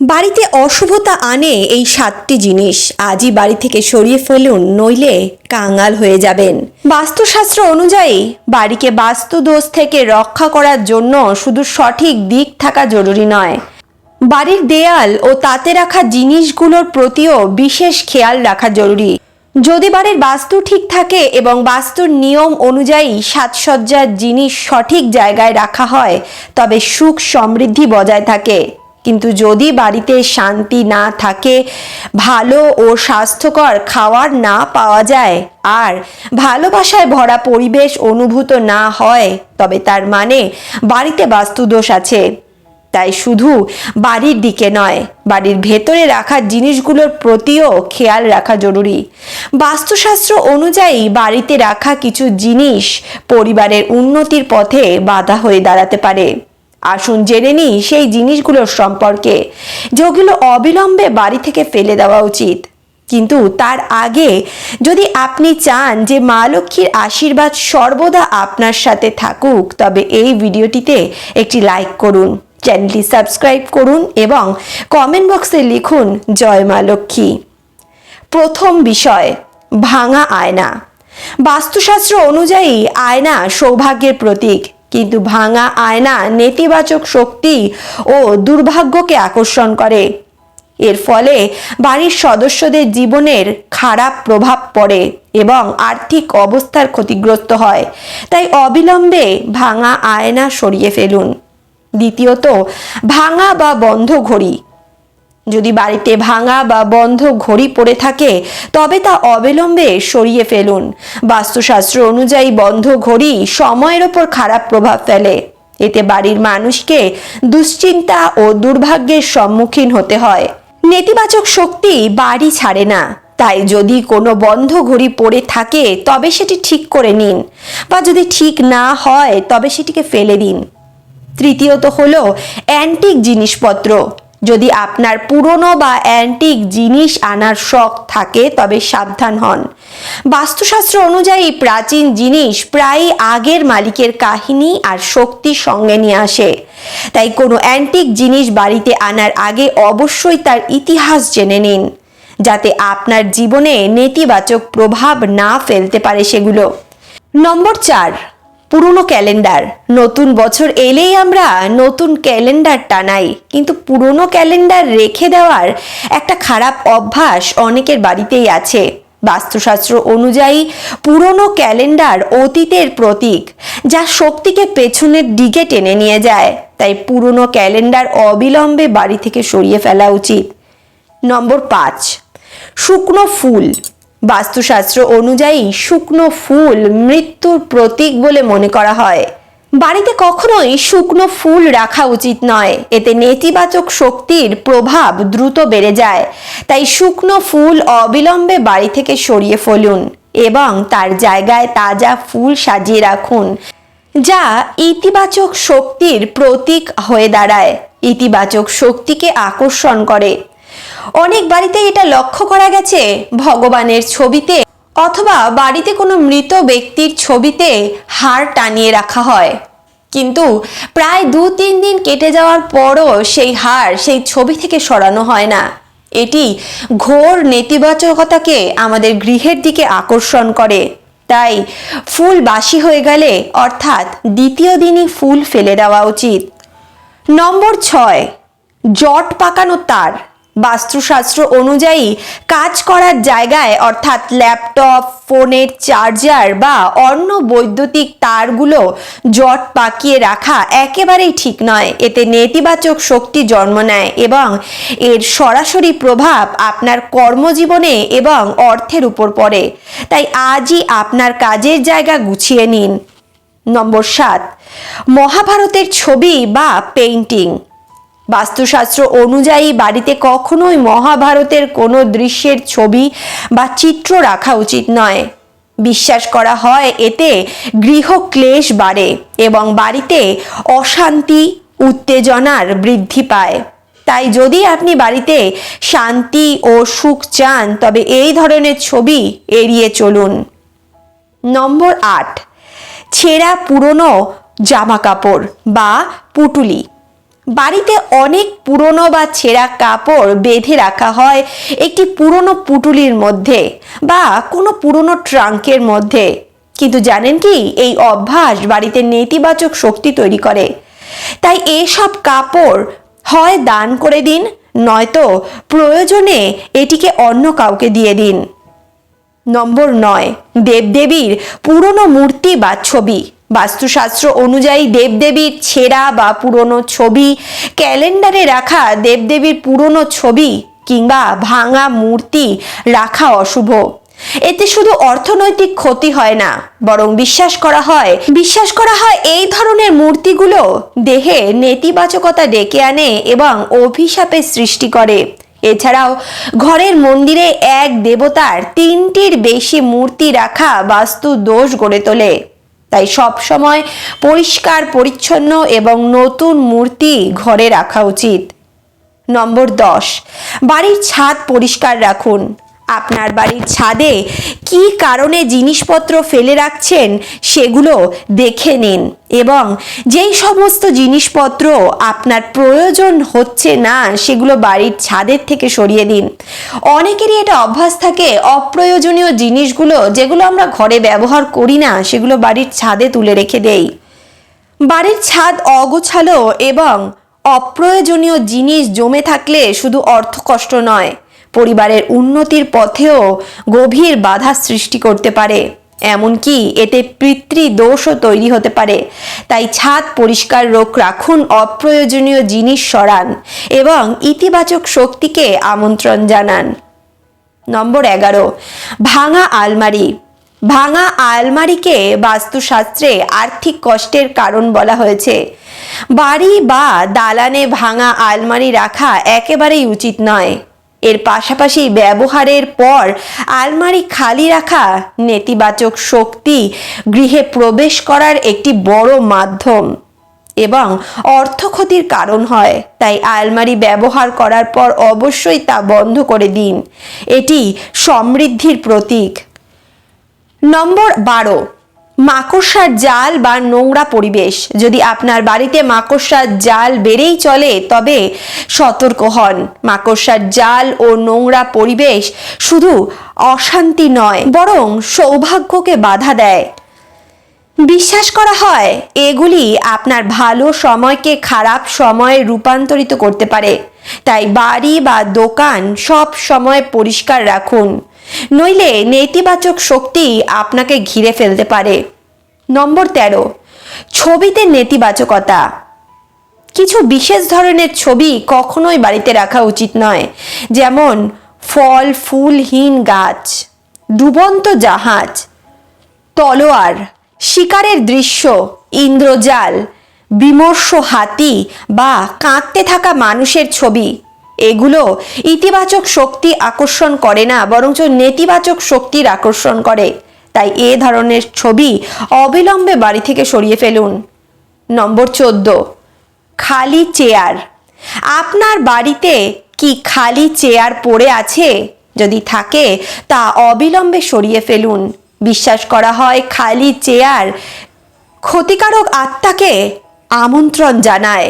বাড়িতে অশুভতা আনে এই সাতটি জিনিস। আজই বাড়ি থেকে সরিয়ে ফেলুন, নইলে কাঙাল হয়ে যাবেন। বাস্তুশাস্ত্র অনুযায়ী, বাড়িকে বাস্তু দোষ থেকে রক্ষা করার জন্য শুধু সঠিক দিক থাকা জরুরি নয়। বাড়ির দেয়াল ও তাতে রাখা জিনিসগুলোর প্রতিও বিশেষ খেয়াল রাখা জরুরি। যদি বাড়ির বাস্তু ঠিক থাকে এবং বাস্তুর নিয়ম অনুযায়ী সাজসজ্জার জিনিস সঠিক জায়গায় রাখা হয়, তবে সুখ সমৃদ্ধি বজায় থাকে। কিন্তু যদি বাড়িতে শান্তি না থাকে, ভালো ও স্বাস্থ্যকর খাওয়ার না পাওয়া যায় আর ভালোবাসায় ভরা পরিবেশ অনুভূত না হয়, তবে তার মানে বাড়িতে বাস্তুদোষ আছে। তাই শুধু বাড়ির দিকে নয়, বাড়ির ভেতরে রাখা জিনিসগুলোর প্রতিও খেয়াল রাখা জরুরি। বাস্তুশাস্ত্র অনুযায়ী বাড়িতে রাখা কিছু জিনিস পরিবারের উন্নতির পথে বাধা হয়ে দাঁড়াতে পারে। আসুন জেনে নিই সেই জিনিসগুলোর সম্পর্কে। যেগুলো অবিলম্বে বাড়ি থেকে ফেলে দেওয়া উচিত। কিন্তু তার আগে যদি আপনি চান যে মা লক্ষ্মীর আশীর্বাদ সর্বদা আপনার সাথে থাকুক, তবে এই ভিডিওটিতে একটি লাইক করুন, চ্যানেলটি সাবস্ক্রাইব করুন এবং কমেন্ট বক্সে লিখুন, জয় মা লক্ষ্মী। প্রথম বিষয়, ভাঙা আয়না। বাস্তুশাস্ত্র অনুযায়ী আয়না সৌভাগ্যের প্রতীক। কিন্তু ভাঙা আয়না, নেতিবাচক শক্তি ও দুর্ভাগ্যকে আকর্ষণ করে। এর ফলে বাড়ির সদস্যদের জীবনের খারাপ প্রভাব পড়ে এবং আর্থিক অবস্থার ক্ষতিগ্রস্ত হয়। তাই অবিলম্বে ভাঙা আয়না সরিয়ে ফেলুন। দ্বিতীয়ত, ভাঙা বা বন্ধ ঘড়ি যদি বাড়িতে ভাঙা বা বন্ধ ঘড়ি পড়ে থাকে, তবে তা অবিলম্বে সরিয়ে ফেলুন। বাস্তুশাস্ত্র অনুযায়ী বন্ধ ঘড়ি সময়ের ওপর খারাপ প্রভাব ফেলে। এতে বাড়ির মানুষকে দুশ্চিন্তা ও দুর্ভাগ্যের সম্মুখীন হতে হয়। নেতিবাচক শক্তি বাড়ি ছাড়ে না। তাই যদি কোনো বন্ধ ঘড়ি পড়ে থাকে, তবে সেটি ঠিক করে নিন বা যদি ঠিক না হয়, তবে সেটিকে ফেলে দিন। তৃতীয়ত হলো অ্যান্টিক জিনিসপত্র। যদি আপনার পুরনো বা অ্যান্টিক জিনিস আনার শখ থাকে, তবে সাবধান হন। বাস্তুশাস্ত্র অনুযায়ী প্রাচীন জিনিস প্রায়ই আগের মালিকের কাহিনী আর শক্তি সঙ্গে নিয়ে আসে। তাই কোনো অ্যান্টিক জিনিস বাড়িতে আনার আগে অবশ্যই তার ইতিহাস জেনে নিন, যাতে আপনার জীবনে নেতিবাচক প্রভাব না ফেলতে পারে সেগুলো। নম্বর চার পুরনো ক্যালেন্ডার। নতুন বছর এলেই আমরা নতুন ক্যালেন্ডার টানাই। কিন্তু পুরনো ক্যালেন্ডার রেখে দেওয়ার একটা খারাপ অভ্যাস অনেকের বাড়িতেই আছে। বাস্তুশাস্ত্র অনুযায়ী পুরনো ক্যালেন্ডার অতীতের প্রতীক, যা শক্তিকে পেছনের দিকে টেনে নিয়ে যায়। তাই পুরনো ক্যালেন্ডার অবিলম্বে বাড়ি থেকে সরিয়ে ফেলা উচিত। নম্বর পাঁচ, শুকনো ফুল। বাস্তুশাস্ত্র অনুযায়ী শুকনো ফুল মৃত্যুর প্রতীক বলে মনে করা হয়। বাড়িতে কখনোই শুকনো ফুল রাখা উচিত নয়। এতে নেতিবাচক শক্তির প্রভাব দ্রুত বেড়ে যায়। তাই শুকনো ফুল অবিলম্বে বাড়ি থেকে সরিয়ে ফেলুন এবং তার জায়গায় তাজা ফুল সাজিয়ে রাখুন, যা ইতিবাচক শক্তির প্রতীক হয়ে দাঁড়ায়। ইতিবাচক শক্তিকে আকর্ষণ করে। অনেক বাড়িতে এটা লক্ষ্য করা গেছে। ভগবানের ছবিতে অথবা বাড়িতে কোনো মৃত ব্যক্তির ছবিতে হার টানিয়ে রাখা হয়। কিন্তু প্রায় দু তিন দিন কেটে যাওয়ার পরও সেই হার সেই ছবি থেকে সরানো হয় না। এটি ঘোর নেতিবাচকতাকে আমাদের গৃহের দিকে আকর্ষণ করে। তাই ফুল বাসি হয়ে গেলে অর্থাৎ দ্বিতীয় দিনই ফুল ফেলে দেওয়া উচিত। নম্বর ছয়, জট পাকানো তার। বাস্তুশাস্ত্র অনুযায়ী কাজ করার জায়গায়, অর্থাৎ ল্যাপটপ, ফোনের চার্জার বা অন্য বৈদ্যুতিক তারগুলো জট পাকিয়ে রাখা একেবারেই ঠিক নয়। এতে নেতিবাচক শক্তি জন্ম নেয় এবং এর সরাসরি প্রভাব আপনার কর্মজীবনে এবং অর্থের উপর পড়ে। তাই আজই আপনার কাজের জায়গা গুছিয়ে নিন। নম্বর সাত, মহাভারতের ছবি বা পেইন্টিং। বাস্তুশাস্ত্র অনুযায়ী বাড়িতে কখনোই মহাভারতের কোনো দৃশ্যের ছবি বা চিত্র রাখা উচিত নয়। বিশ্বাস করা হয় এতে গৃহ ক্লেশ বাড়ে এবং বাড়িতে অশান্তি, উত্তেজনার বৃদ্ধি পায়। তাই যদি আপনি বাড়িতে শান্তি ও সুখ চান, তবে এই ধরনের ছবি এড়িয়ে চলুন। নম্বর আট, ছেঁড়া পুরনো জামা কাপড় বা পুটুলি। বাড়িতে অনেক পুরনো বা ছেঁড়া কাপড় বেঁধে রাখা হয় একটি পুরনো পুটুলির মধ্যে বা কোনো পুরনো ট্রাঙ্কের মধ্যে। কিন্তু জানেন কি, এই অভ্যাস বাড়িতে নেতিবাচক শক্তি তৈরি করে। তাই এসব কাপড় হয় দান করে দিন, নয়তো প্রয়োজনে এটিকে অন্য কাউকে দিয়ে দিন। নম্বর নয়, দেবদেবীর পুরনো মূর্তি বা ছবি। বাস্তুশাস্ত্র অনুযায়ী দেবদেবীর ছেঁড়া বা পুরনো ছবি, ক্যালেন্ডারে রাখা দেবদেবীর পুরনো ছবি কিংবা ভাঙা মূর্তি রাখা অশুভ। এতে শুধু অর্থনৈতিক ক্ষতি হয় না, বরং বিশ্বাস করা হয়। বিশ্বাস করা হয় এই ধরনের মূর্তিগুলো দেহে নেতিবাচকতা ডেকে আনে এবং অভিশাপের সৃষ্টি করে। এছাড়াও ঘরের মন্দিরে এক দেবতার তিনটির বেশি মূর্তি রাখা বাস্তু দোষ গড়ে তোলে। তাই সব সময় পরিষ্কার, পরিচ্ছন্ন এবং নতুন মূর্তি ঘরে রাখা উচিত। নম্বর দশ, বাড়ির ছাদ পরিষ্কার রাখুন। আপনার বাড়ির ছাদে কি কারণে জিনিসপত্র ফেলে রাখছেন সেগুলো দেখে নিন। এবং যেই সমস্ত জিনিসপত্র আপনার প্রয়োজন হচ্ছে না, সেগুলো বাড়ির ছাদের থেকে সরিয়ে দিন। অনেকেরই এটা অভ্যাস থাকে, অপ্রয়োজনীয় জিনিসগুলো যেগুলো আমরা ঘরে ব্যবহার করি না, সেগুলো বাড়ির ছাদে তুলে রেখে দেই। বাড়ির ছাদ অগোছালো এবং অপ্রয়োজনীয় জিনিস জমে থাকলে শুধু অর্থ কষ্ট নয় পরিবারের উন্নতির পথেও গভীর বাধা সৃষ্টি করতে পারে। এমনকি এতে পিতৃদোষও তৈরি হতে পারে। তাই ছাদ পরিষ্কার রোগ রাখুন অপ্রয়োজনীয় জিনিস সরান এবং ইতিবাচক শক্তিকে আমন্ত্রণ জানান। নম্বর এগারো, ভাঙা আলমারি। ভাঙা আলমারিকে বাস্তুশাস্ত্রে আর্থিক কষ্টের কারণ বলা হয়েছে। বাড়ি বা দালানে ভাঙা আলমারি রাখা একেবারেই উচিত নয়। এর পাশাপাশি ব্যবহারের পর আলমারি খালি রাখা নেতিবাচক শক্তি গৃহে প্রবেশ করার একটি বড় মাধ্যম এবং অর্থ ক্ষতির কারণ হয়। তাই আলমারি ব্যবহার করার পর অবশ্যই তা বন্ধ করে দিন। এটি সমৃদ্ধির প্রতীক। নম্বর বারো। মাকড়সার জাল বা নোংরা পরিবেশ। যদি আপনার বাড়িতে মাকড়সার জাল বেড়েই চলে, তবে সতর্ক হন। মাকড়সার জাল ও নোংরা পরিবেশ শুধু অশান্তি নয়, বরং সৌভাগ্যকে বাধা দেয়। বিশ্বাস করা হয়, এগুলি আপনার ভালো সময়কে খারাপ সময়ে রূপান্তরিত করতে পারে। তাই বাড়ি বা দোকান সব সময় পরিষ্কার রাখুন। নইলে নেতিবাচক শক্তি আপনাকে ঘিরে ফেলতে পারে। নম্বর তেরো, ছবিতে নেতিবাচকতা। কিছু বিশেষ ধরনের ছবি কখনোই বাড়িতে রাখা উচিত নয়, যেমন ফল, ফুলহীন গাছ, ডুবন্ত জাহাজ, তলোয়ার, শিকারের দৃশ্য, ইন্দ্রজাল, বিমর্ষ হাতি বা কাঁদতে থাকা মানুষের ছবি। এগুলো ইতিবাচক শক্তি আকর্ষণ করে না, বরঞ্চ নেতিবাচক শক্তির আকর্ষণ করে। তাই এ ধরনের ছবি অবিলম্বে বাড়ি থেকে সরিয়ে ফেলুন। নম্বর চোদ্দ, খালি চেয়ার। আপনার বাড়িতে কি খালি চেয়ার পড়ে আছে? যদি থাকে, তা অবিলম্বে সরিয়ে ফেলুন। বিশ্বাস করা হয় খালি চেয়ার ক্ষতিকারক আত্মাকে আমন্ত্রণ জানায়।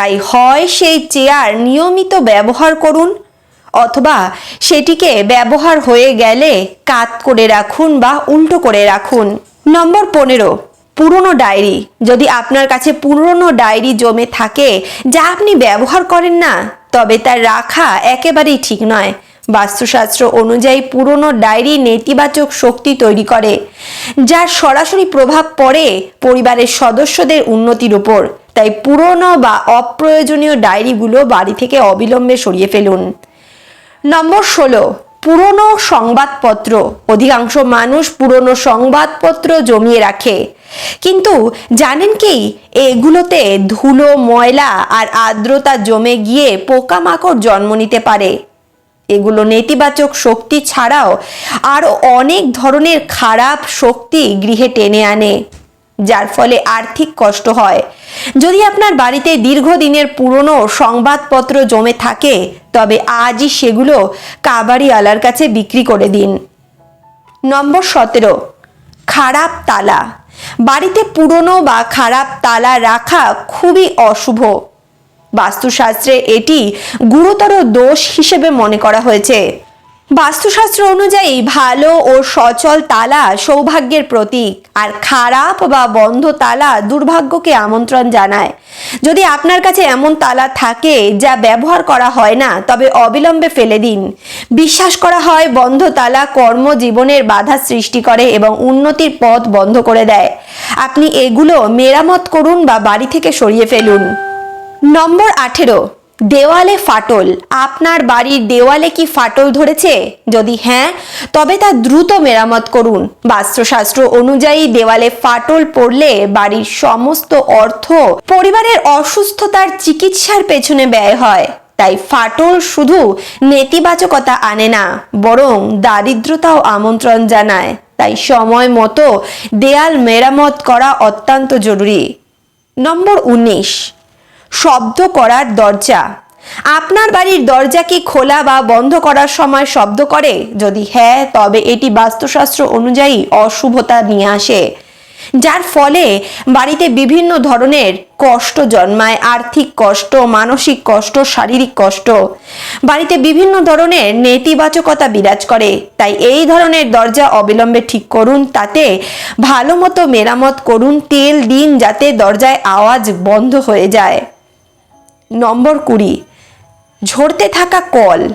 তাই হয় সেই চেয়ার নিয়মিত ব্যবহার করুন, অথবা সেটিকে ব্যবহার হয়ে গেলে কাত করে রাখুন বা উল্টো করে রাখুন। নম্বর পনেরো, পুরনো ডায়েরি। যদি আপনার কাছে পুরনো ডায়েরি জমে থাকে, যা আপনি ব্যবহার করেন না, তবে তার রাখা একেবারেই ঠিক নয়। বাস্তুশাস্ত্র অনুযায়ী পুরনো ডায়েরি নেতিবাচক শক্তি তৈরি করে, যার সরাসরি প্রভাব পড়ে পরিবারের সদস্যদের উন্নতির উপর তাই পুরনো বা অপ্রয়োজনীয় ডায়েরিগুলো বাড়ি থেকে অবিলম্বে সরিয়ে ফেলুন। নম্বর ষোলো, পুরনো সংবাদপত্র। অধিকাংশ মানুষ পুরনো সংবাদপত্র জমিয়ে রাখে। কিন্তু জানেন কি, এগুলোতে ধুলো, ময়লা আর আর্দ্রতা জমে গিয়ে পোকামাকড় জন্ম নিতে পারে। এগুলো নেতিবাচক শক্তি ছাড়াও আরও অনেক ধরনের খারাপ শক্তি গৃহে টেনে আনে, যার ফলে আর্থিক কষ্ট হয়। যদি আপনার বাড়িতে দীর্ঘদিনের পুরনো সংবাদপত্র জমে থাকে, তবে আজই সেগুলো কাবাড়িওয়ালার কাছে বিক্রি করে দিন। নম্বর সতেরো, খারাপ তালা। বাড়িতে পুরনো বা খারাপ তালা রাখা খুবই অশুভ। বাস্তুশাস্ত্রে এটি গুরুতর দোষ হিসেবে মনে করা হয়েছে। বাস্তুশাস্ত্র অনুযায়ী ভালো ও সচল তালা সৌভাগ্যের প্রতীক, আর খারাপ বা বন্ধ তালা দুর্ভাগ্যকে আমন্ত্রণ জানায়। যদি আপনার কাছে এমন তালা থাকে যা ব্যবহার করা হয় না, তবে অবিলম্বে ফেলে দিন। বিশ্বাস করা হয় বন্ধ তালা কর্মজীবনের বাধা সৃষ্টি করে এবং উন্নতির পথ বন্ধ করে দেয়। আপনি এগুলো মেরামত করুন বা বাড়ি থেকে সরিয়ে ফেলুন। নম্বর আঠেরো, দেওয়ালে ফাটল। আপনার বাড়ির দেওয়ালে কি ফাটল ধরেছে? যদি হ্যাঁ তবে তা দ্রুত মেরামত করুন। বাস্তুশাস্ত্র অনুযায়ী দেওয়ালে ফাটল পড়লে বাড়ির সমস্ত অর্থ পরিবারের অসুস্থতার চিকিৎসার পেছনে ব্যয় হয়। তাই ফাটল শুধু নেতিবাচকতা আনে না, বরং দারিদ্রতাও আমন্ত্রণ জানায়। তাই সময় মতো দেয়াল মেরামত করা অত্যন্ত জরুরি। নম্বর উনিশ শব্দ করার দরজা। আপনার বাড়ির দরজা কি খোলা বা বন্ধ করার সময় শব্দ করে? যদি হ্যাঁ তবে এটি বাস্তুশাস্ত্র অনুযায়ী অশুভতা নিয়ে আসে, যার ফলে বাড়িতে বিভিন্ন ধরনের কষ্ট জন্মায়, আর্থিক কষ্ট, মানসিক কষ্ট, শারীরিক কষ্ট। বাড়িতে বিভিন্ন ধরনের নেতিবাচকতা বিরাজ করে। তাই এই ধরনের দরজা অবিলম্বে ঠিক করুন, তাতে ভালো মতো মেরামত করুন, তেল দিন যাতে দরজায় আওয়াজ বন্ধ হয়ে যায়। নম্বর কুড়ি। ঝরতে থাকা কল।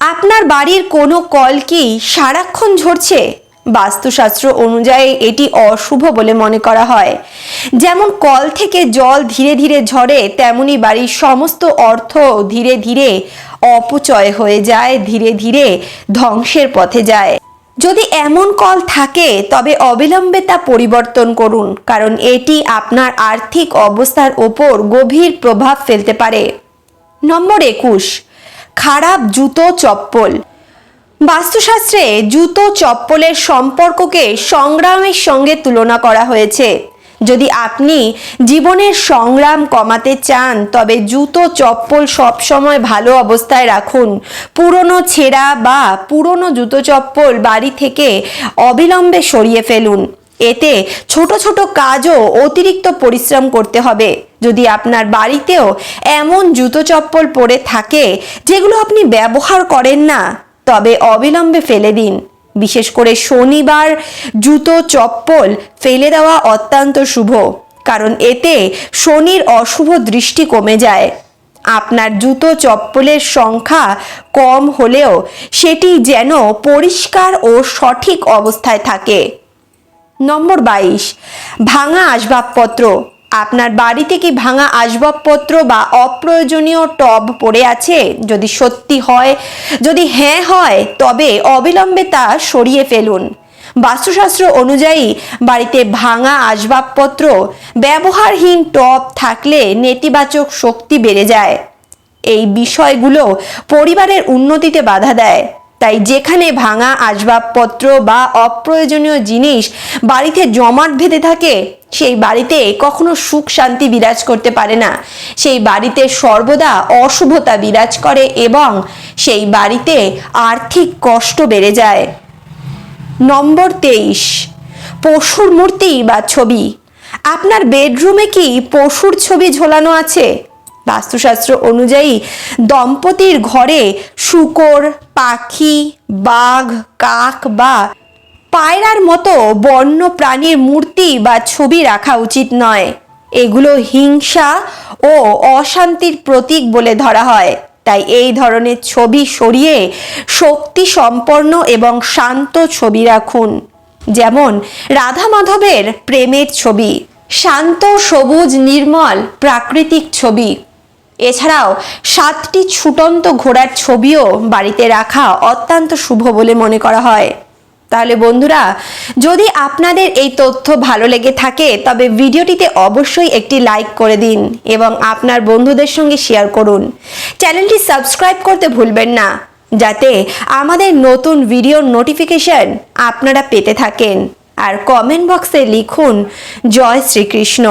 আপনার বাড়ির কোনো কল কি সারাক্ষণ ঝরছে? বাস্তুশাস্ত্র অনুযায়ী এটি অশুভ বলে মনে করা হয়। যেমন কল থেকে জল ধীরে ধীরে ঝরে, তেমনি বাড়ির সমস্ত অর্থ ধীরে ধীরে অপচয় হয়ে যায়, ধীরে ধীরে ধ্বংসের পথে যায়। যদি এমন কল থাকে, তবে অবিলম্বে তা পরিবর্তন করুন, কারণ এটি আপনার আর্থিক অবস্থার ওপর গভীর প্রভাব ফেলতে পারে। নম্বর একুশ, খারাপ জুতো চপ্পল। বাস্তুশাস্ত্রে জুতো চপ্পলের সম্পর্ককে সংগ্রামের সঙ্গে তুলনা করা হয়েছে। যদি আপনি জীবনের সংগ্রাম কমাতে চান, তবে জুতো, চপ্পল সবসময় ভালো অবস্থায় রাখুন। পুরনো ছেঁড়া বা পুরনো জুতো, চপ্পল বাড়ি থেকে অবিলম্বে সরিয়ে ফেলুন। এতে ছোট ছোট কাজও অতিরিক্ত পরিশ্রম করতে হবে। যদি আপনার বাড়িতেও এমন জুতো, চপ্পল পরে থাকে, যেগুলো আপনি ব্যবহার করেন না, তবে অবিলম্বে ফেলে দিন। বিশেষ করে শনিবার জুতো চপ্পল ফেলে দেওয়া অত্যন্ত শুভ, কারণ এতে শনির অশুভ দৃষ্টি কমে যায়। আপনার জুতো চপ্পলের সংখ্যা কম হলেও সেটি যেন পরিষ্কার ও সঠিক অবস্থায় থাকে। নম্বর বাইশ, ভাঙা আসবাবপত্র আপনার বাড়িতে কি ভাঙা আসবাবপত্র বা অপ্রয়োজনীয় টব পড়ে আছে? যদি সত্যি হয়, যদি হ্যাঁ হয়, তবে অবিলম্বে তা সরিয়ে ফেলুন। বাস্তুশাস্ত্র অনুযায়ী, বাড়িতে ভাঙা আসবাবপত্র, ব্যবহারহীন টব থাকলে নেতিবাচক শক্তি বেড়ে যায়। এই বিষয়গুলো পরিবারের উন্নতিতে বাধা দেয়। তাই যেখানে ভাঙা আসবাবপত্র বা অপ্রয়োজনীয় জিনিস বাড়িতে জমাট বেঁধে থাকে, সেই বাড়িতে কখনো সুখ শান্তি বিরাজ করতে পারে না। সেই বাড়িতে সর্বদা অশুভতা বিরাজ করে এবং সেই বাড়িতে আর্থিক কষ্ট বেড়ে যায়। নম্বর তেইশ, পশুর মূর্তি বা ছবি। আপনার বেডরুমে কি পশুর ছবি ঝোলানো আছে? বাস্তুশাস্ত্র অনুযায়ী দম্পতির ঘরে শুকর পাখি, বাঘ, কাক বা পায়রার মতো বন্য প্রাণীর মূর্তি বা ছবি রাখা উচিত নয়। এগুলো হিংসা ও অশান্তির প্রতীক বলে ধরা হয়। তাই এই ধরনের ছবি সরিয়ে শক্তি সম্পন্ন এবং শান্ত ছবি রাখুন। যেমন রাধা মাধবের প্রেমের ছবি, শান্ত, সবুজ, নির্মল, প্রাকৃতিক ছবি। এছাড়াও সাতটি ছুটন্ত ঘোড়ার ছবিও বাড়িতে রাখা অত্যন্ত শুভ বলে মনে করা হয়। তাহলে বন্ধুরা, যদি আপনাদের এই তথ্য ভালো লেগে থাকে, তবে ভিডিওটিতে অবশ্যই একটি লাইক করে দিন এবং আপনার বন্ধুদের সঙ্গে শেয়ার করুন। চ্যানেলটি সাবস্ক্রাইব করতে ভুলবেন না, যাতে আমাদের নতুন ভিডিওর নোটিফিকেশন আপনারা পেতে থাকেন। আর কমেন্ট বক্সে লিখুন, জয় শ্রীকৃষ্ণ,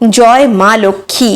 জয় মা লক্ষ্মী।